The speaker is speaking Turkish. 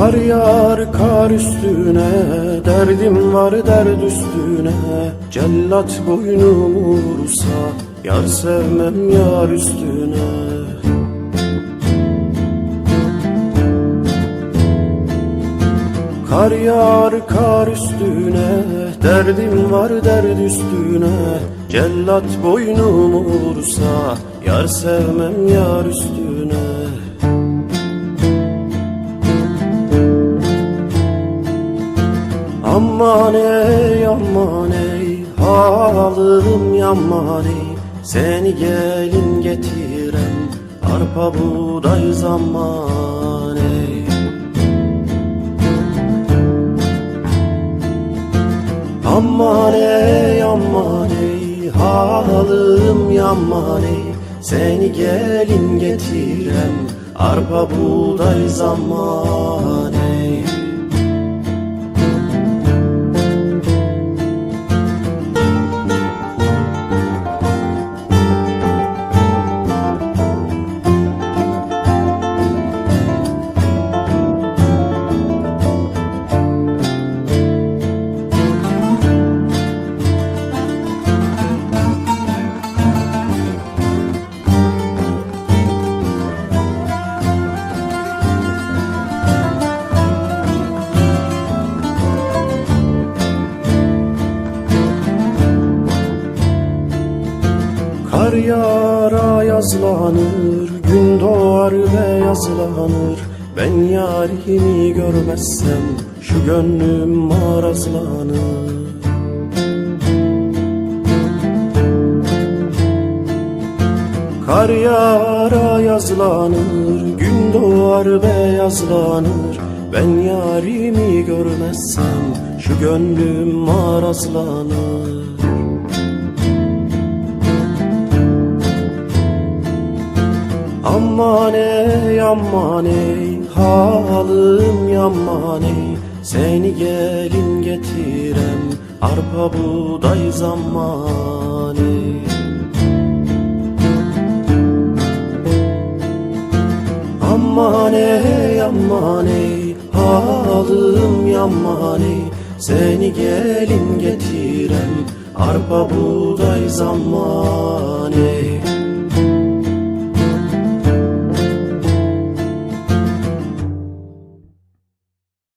Kar yağar kar üstüne Derdim var derd üstüne. Cellat boynumu vursa Yar sevmem yar üstüne. Kar yağar kar üstüne Derdim var derd üstüne. Cellat boynumu vursa Yar sevmem yar üstüne Aman ey aman ey Halım yaman ey. Seni gelin getirem Arpa buğday zaman ey. Aman ey aman ey Halım yaman ey. Seni gelin getirem Arpa buğday zaman Yağar yazlanır Gün doğar ve yazlanır. Ben yarimi görmezsem Şu gönlüm marazlanır. Kar yağar yazlanır Gün doğar ve yazlanır. Ben yarimi görmezsem Şu gönlüm marazlanır aman ey halım yaman ey. Seni gelin getirem arpa buğday zaman ey Aman ey aman ey halım yaman ey. Seni gelin getirem arpa buğday zaman ey